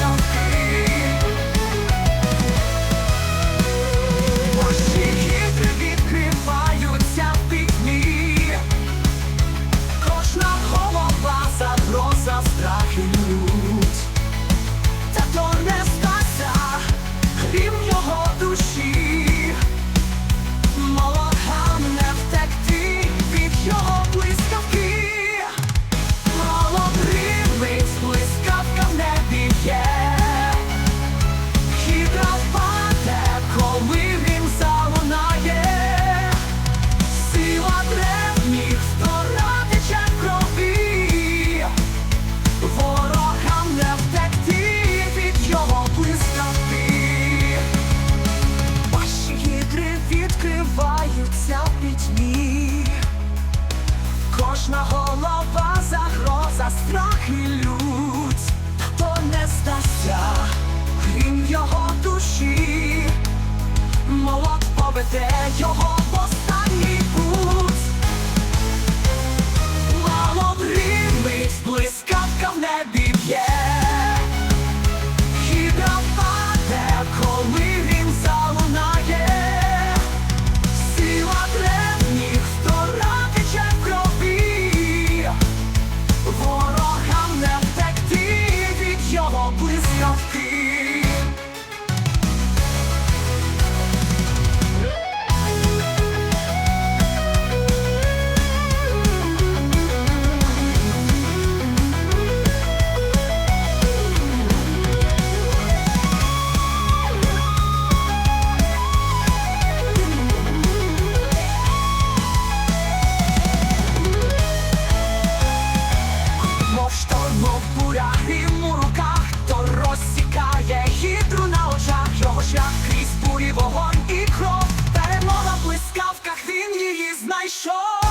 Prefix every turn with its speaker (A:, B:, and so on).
A: don't myself кожна голова загроза, страх і лють, хто не здасться, крім його душі, молот побите його. paixão.